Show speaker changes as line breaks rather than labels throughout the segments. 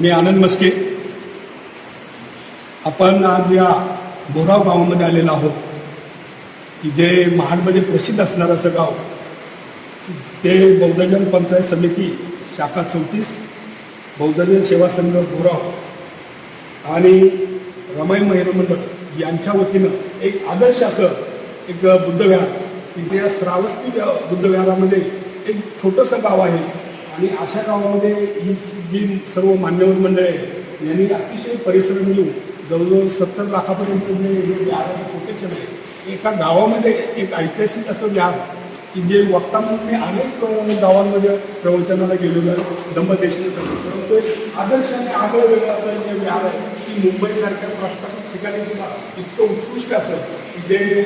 मी आनंद मस्के. आपण आज या बोराव गावामध्ये आलेलो आहोत. की जे महाडमध्ये प्रसिद्ध असणारं असं गाव ते बौद्धजन पंचायत समिती शाखा चौतीस बौद्धजन सेवा संघ बोराव आणि रमाई महिला मंडळ यांच्या वतीनं एक आदर्श असं एक बुद्धविहार या श्रावस्ती बुद्धविहारामध्ये एक छोटंसं गाव आहे. आणि अशा गावामध्ये ही जी सर्व मान्यवर मंडळी आहे यांनी अतिशय परिश्रम घेऊन जवळजवळ सत्तर लाखापर्यंत जे हे व्यार कोटेशन आहे एका गावामध्ये एक ऐतिहासिक असं व्यार की जे वक्ता म्हणून मी अनेक गावांमध्ये प्रवचनाला गेलेलो आहे दंबदेशने सांगितलं परंतु एक आदर्श आणि आगळं वेगळं असं जे व्यार आहे की मुंबईसारख्या प्रस्थापित ठिकाणी सुद्धा इतकं उत्कृष्ट असं की जे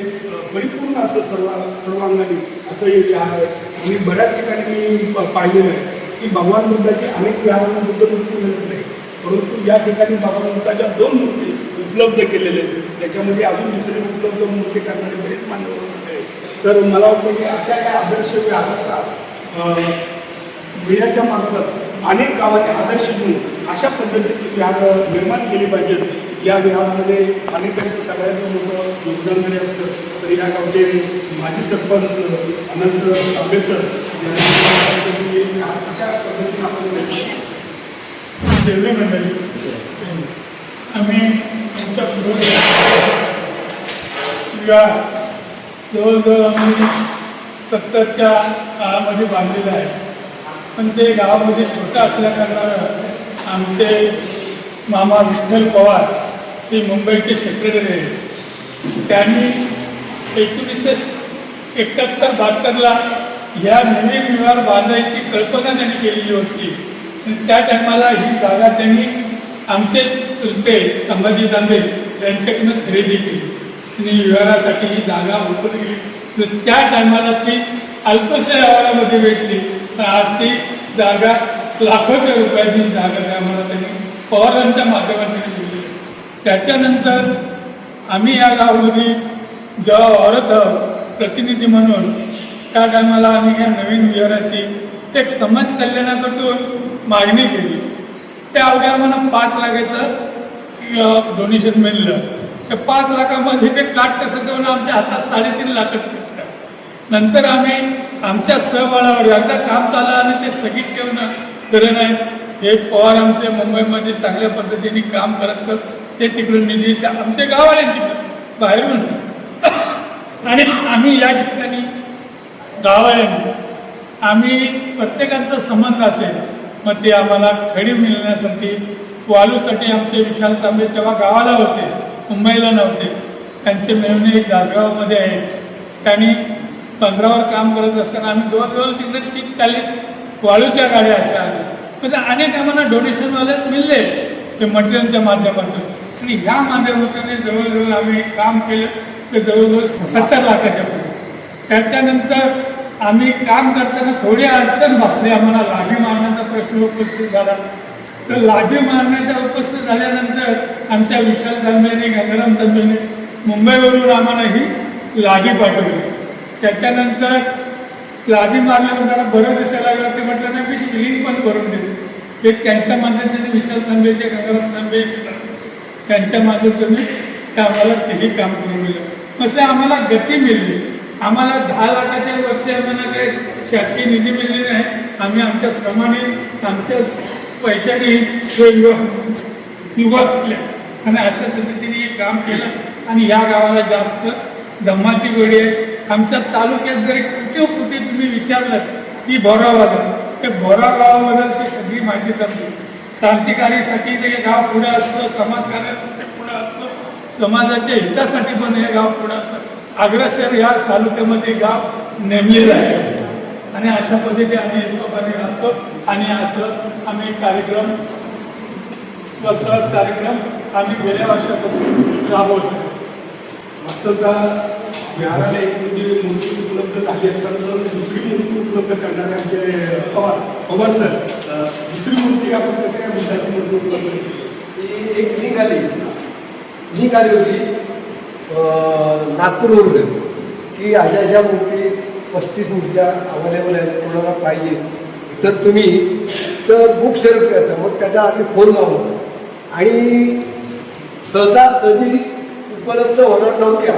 परिपूर्ण असं सर्व सर्वांगाने असं हे व्यार आहे. आणि बऱ्याच ठिकाणी मी प- पाहिलेलं आहे. की भगवान बुद्धाची अनेक विहारांना बुद्ध मूर्ती मिळत नाही. परंतु या ठिकाणी भगवान बुद्धाच्या दोन मूर्ती उपलब्ध केलेल्या आहेत. त्याच्यामध्ये अजून दुसरी उपलब्ध मूर्ती करणारे बरेच मान्यवर तर मला वाटतं की अशा या आदर्श विहाराचा अ, मार्फत अनेक गावाचे आदर्श घेऊन अशा पद्धतीची विहार निर्माण केली पाहिजेत. या विहारामध्ये अनेकांचं सगळ्यात मोठं योगदान जरी असतं तर या गावचे माजी सरपंच अनंत आंबेसर यांनी अशा पद्धतीने आपण
जेवढे मंडळी आम्ही आमच्या जवळजवळ आम्ही सत्तरच्या काळामध्ये बांधलेलं आहे पण ते गावामध्ये छोटं असल्याकारणानं आमचे मामा विठ्ठल पवार ते मुंबईचे सेक्रेटरी आहेत त्यांनी एकोणीसशे एकाहत्तर बहात्तरला या नवीन विवार बांधायची कल्पना त्यांनी केलेली होती. त्या टायमाला ही जागा त्यांनी आमचे चुलते संभाजी जांभे यांच्याकडनं खरेदी केली. आणि विवारासाठी ही जागा उपलब्ध केली. तर त्या टायमाला ती अल्पशा व्यवहारामध्ये भेटली. तर आज ती जागा लाखोच्या रुपयाची जागा त्या आम्हाला त्यांनी पवारांच्या माध्यमातून दिली. त्याच्यानंतर आम्ही या गावामध्ये जेव्हा वावरत प्रतिनिधी म्हणून त्या टायमाला आम्ही या नवीन विहाराची एक समाज कल्याणाकडून मागणी केली. त्या अवघ्या आम्हाला पाच लाखाचं डोनेशन मिळलं. त्या पाच लाखामध्ये ते काट कसं करून आमच्या हातात साडेतीन लाखच भेटलं नंतर आम्ही आमच्या सहबळावर एकदा काम चाललं आणि ते स्थगित ठेवणं खरं नाही. हे पवार आमचे मुंबईमध्ये चांगल्या पद्धतीने काम करत ते तिकडून निधी आमच्या गावाला तिकडून बाहेरून. आणि आम्ही या ठिकाणी गावाऱ्यांनी आम्ही प्रत्येकाचा संबंध असेल मग ते आम्हाला खडी मिळण्यासाठी वालूसाठी आमचे विशाल तांबे तेव्हा गावाला होते मुंबईला नव्हते. त्यांचे मेहणे एक दासगावमध्ये आहे त्यांनी पंधरावर काम करत असताना आम्ही जवळजवळ तिकडे तीस चाळीस वाळूच्या गाड्या अशा आल्या म्हणजे अनेक आम्हाला डोनेशनवाले मिळले ते मटेरियलच्या माध्यमातून. आणि ह्या माध्यमातून जवळजवळ आम्ही काम केलं ते जवळजवळ सत्तर लाखाच्या पुढे. त्याच्यानंतर आम्ही काम करताना थोडी अडचण भासली आम्हाला लाभी मारण्याचा प्रश्न उपस्थित झाला. तर लाजी मारण्याचा उपस्थित झाल्यानंतर आमच्या विशाल तांबेने गंगाराम तांबेने मुंबईवरून आम्हाला ही लाजी पाठवली. त्याच्यानंतर लाभी मारल्यावर मला बरं दिसायला लागलं. ते म्हटलं नाही मी शिलिंग पण करून दिली ते त्यांच्या माध्यमाने विशाल तांबेचे गंगाराम तांबे त्यांच्या माध्यमातून ते आम्हाला तेही काम करून दिलं. असं आम्हाला गती मिळली. आम्हाला दहा लाखाच्या वर्षी आम्हाला काही शासकीय निधी मिळली नाही. आम्ही आमच्या श्रमाने आमच्या पैशाने जो युवक युवा आणि अशा पद्धतीने हे काम केलं. आणि या गावाला जास्त धम्माची गोडी आहे. आमच्या तालुक्यात जरी कुठे कुठे तुम्ही विचारलं की भोरावाला ते भोरा गावाबद्दल ती सगळी माहिती करतो क्रांतिकारीसाठी ते गाव पुढे असतं समाजकार्यासाठी पुढे असतं समाजाच्या हितासाठी पण हे गाव पुढे असतं. अग्रसर या तालुक्यामध्ये गाव नेमलेलं आहे. आणि अशा पद्धतीने आम्ही हिशोबाने राहतो. आणि असं आम्ही कार्यक्रम व सहज कार्यक्रम आम्ही गेल्या वर्षापासून राबवतो
वास्तवता विहाराला एक म्हणजे मूर्ती उपलब्ध झाली असताना दुसरी मूर्ती उपलब्ध करणारे आमचे पवार पवार सर दुसरी मूर्ती आपण कसं काय बुद्धाची मूर्ती उपलब्ध केली?
ती एक निघाली. निघाली होती. अं, नागपूरवरून की अशा अशा मूर्ती पस्तीस मूर्त्या अवेलेबल आहेत कोणाला पाहिजे. तर तुम्ही तर बुक सेल्फ करतं मग त्याचा आम्ही फोन लावलं आणि सहसा सहजी उपलब्ध होणार नव्हत्या.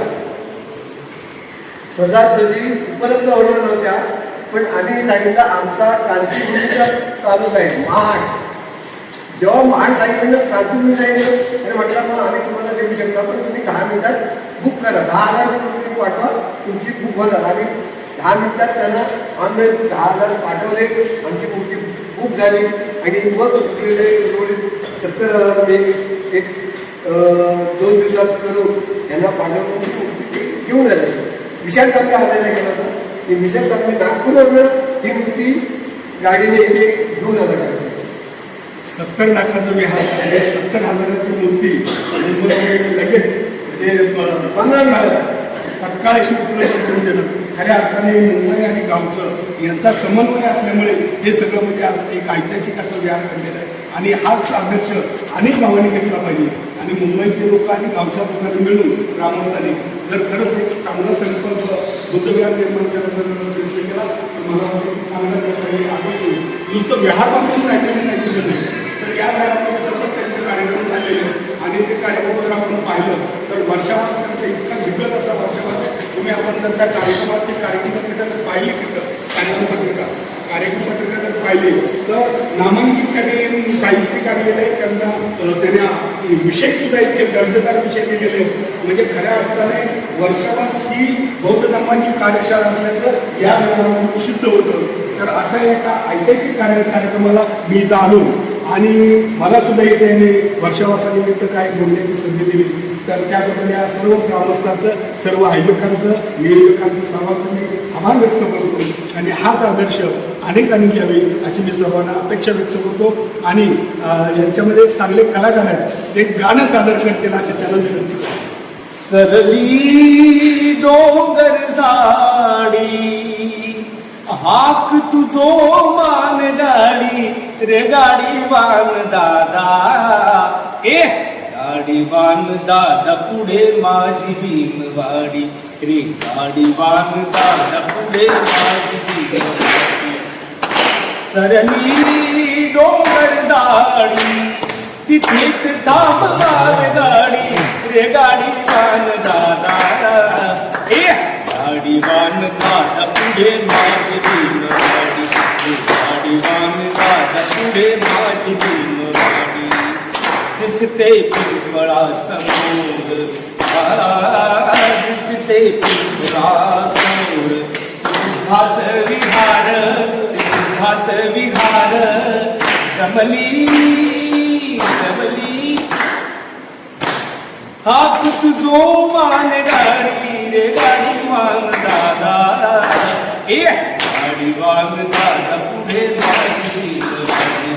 सहजासहजी उपलब्ध होणार नव्हत्या पण आम्ही सांगितलं आमचा क्रांतिभूमीचा तालुका आहे महाड. जेव्हा महाड सांगितलं क्रांतिभूमी सांगितलं आणि म्हटलं मग आम्ही तुम्हाला देऊ शकता पण तुम्ही दहा मिनिटात बुक करा. दहा हजार रुपये तुम्ही पाठवा तुमची बुक होणार आणि दहा मिनिटात त्यांना ऑनलाईन दहा हजार पाठवले आमची बुकची बुक झाली. आणि मग सत्तर हजार एक दोन दिवसात करून त्यांना पाठवून घेऊन आले. विशाल कांबळे आणायला गेला होता. ती विशाल कांबळे नागपूरवरनं ही मूर्ती गाडीने इथे घेऊन आला
सत्तर लाखाचा विहार म्हणजे सत्तर हजाराची मूर्ती मुंबईमध्ये लगेच म्हणजे
पंधरा मिनिटात.
तत्काळ अशी उपलब्ध करून देणं. खऱ्या अर्थाने मुंबई आणि गावचं यांचा समन्वय असल्यामुळे हे सगळं म्हणजे एक ऐतिहासिक असं विहार घडलेलं आहे. आणि हाच आदर्श अनेक गावांनी घेतला पाहिजे. आणि मुंबईचे लोक आणि गावच्या लोकांनी मिळून ग्रामस्थांनी जर खरंच एक चांगला संकल्प बुद्धविहार निर्माण करण्याचा जर प्रयत्न केला तर मला चांगल्या प्रकारे आदर्श होईल. नुसतं विहार बांधून राहिलेलं नाही. त्या नाही सतत त्यांचे कार्यक्रम झालेले आणि ते कार्यक्रम जर आपण पाहिलं तर वर्षावास त्यांचा इतका दिग्गज असा वर्षावास तुम्ही आपण जर त्या कार्यक्रमात ते कार्यक्रम पत्रिका जर पाहिली तिथं कार्यक्रम पत्रिका कार्यक्रम पत्रिका जर पाहिली तर नामांकित त्यांनी साहित्यिक आणलेले आहेत त्यांना त्यांना विषय सुद्धा इतके दर्जेदार विषय दिलेले आहेत. म्हणजे खऱ्या अर्थाने वर्षावास ही बौद्ध धर्माची कार्यशाळा असल्याचं या सिद्ध होतं. तर असं एका ऐतिहासिक कार्य कार्यक्रमाला मी इथं आलो आणि मला सुद्धा इथे याने वर्षावासानिमित्त काय बोलण्याची संधी दिली. तर त्याबद्दल या सर्व ग्रामस्थांचं सर्व आयोजकांचं नियोजकांचं सर्वांचं मी आभार व्यक्त करतो. आणि हाच आदर्श अनेकांनी घ्यावे अशी मी सर्वांना अपेक्षा व्यक्त करतो. आणि यांच्यामध्ये चांगले कलाकार आहेत. ते एक गाणं सादर करतील असे त्याला विनंती.
सरली डोंगर साडी हाक तुझो मान दाडी रे गाडी वान दादा. ए गाडी वान दादा पुढे माझी भीमवाडी. रे गाडी वान दादा पुढे माझी भीमवाडी. सरली डोंगर दाडी तिथेच थांबणार गाडी. रे गाडी वान दादा. ए गाडी वान दादा पुढे माझी भीम गाडी रे गाडी वान दादा पुढे माझी भीम गाडी दिसते पिंपळा समोर आ, दिसते पिंपळा समोर तुझाच विहार तुझाच विहार जमली जमली हात तुझो मान गाडी रे गाडी मान दादा ए गाडी वान दादा पुढे माझी गाडी